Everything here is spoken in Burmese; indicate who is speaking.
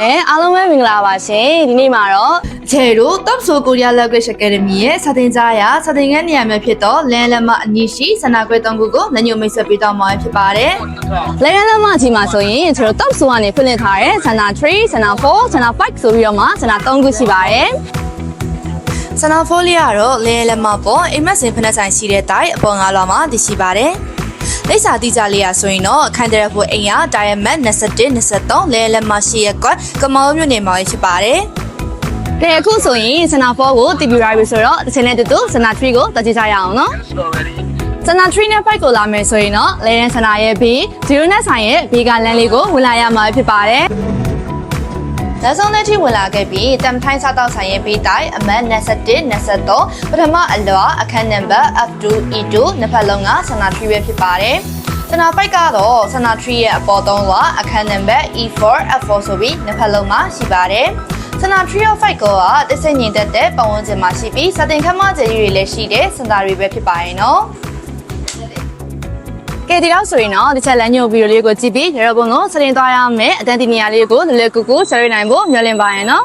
Speaker 1: အဲအားလုံးပဲမင်္ဂလာပါရှင်ဒီနေ့မှာတော့
Speaker 2: ချေတို့ Top So Korea Language Academy ရဲ့စာသင်ကြားရာစာသင်ခန်းနေရာမှာဖြစ်တော့လန်လမအနီးရှိစနာခွဲသုံးခုကိုလက်ညှိုးမိတ်ဆက်ပေးတော့မှာဖြစ်ပါတယ်
Speaker 1: လေရန်လမ်းမကြီးမှာဆိုရင်ကျွန်တော် top ဆိုကနေဖွင့်လှစ်ထားတဲ့ Sana 3 Sana 4 Sana 5ဆိုပြီးတော့မှ Sana 3ခုရှိပါတယ်။
Speaker 2: စနာဖိုလီကတော့လန်လမပေါ်အိမ်မက်စင်ဖက်နှက်ဆိုင်ရှိတဲ့တိုင်အပေါ်ငါးလွာမှာတည်ရှိပါတယ်။ လိပ်စာတိကျလေးရဆိုရင်တော့အခန်းတရဖို့အိမ်ရ Diamond 21 23လဲလက်မရှိရက်ကွက်ကမောင်းမြို့နယ်မှာဖြစ်ပါတယ်။
Speaker 1: ကဲအခုဆိုရင် Sana 4ကိုတည်ပြရပြီဆိုတော့တစ်ချိန်နဲ့တူတူ Sana 3ကိုတက်ကြည့်ကြရအောင်နော် Sana 3နဲ့5ကိုလာမယ်ဆိုရင်တော့လေရန် Sana ရဲ့ B 0နဲ့ဆိုင်ရဲ့ B ကလမ်းလေးကိုဝင်လာရမှာဖြစ်ပါတယ်
Speaker 2: လက်ဆောင်လက်ထိဝင်လာခဲ့ပြီးတမ်ထိုင်းစားတောက်ဆိုင်ရဲ့ဘေးတိုင်အမတ်21 23ပထမအလွာအခန်းနံပါတ် F2 E2 နှစ်ဖက်လုံးကဆန္ဒထရီပဲဖြစ်ပါတယ်။ဆန္ဒပိုက်ကတော့ဆန္ဒထရီရဲ့အပေါ်သုံးလွာအခန်းနံပါတ် E4 F4 ဆိုပြီးနှစ်ဖက်လုံးမှာရှိပါတယ်။ဆန္ဒ Tree of Fight ကတစ္ဆိညင်သက်တဲ့ပတ်ဝန်းကျင်မှာရှိပြီးစတင်ခမ်းမကျရီတွေလည်းရှိတဲ့စန္ဒတွေပဲဖြစ်ပါရဲ့နော်။
Speaker 1: ကဲဒီတော့ဆိုရင်တော့ဒီချက်လမ်းညိုဗီဒီယိုလေးကိုကြည့်ပြီးရရပုံကိုစတင်သွားရမယ်အတန်းဒီနေရာလေးကိုလွယ်လွယ်ကူကူဆက်ရနိုင်ဖို့မျှော်လင့်ပါရနော်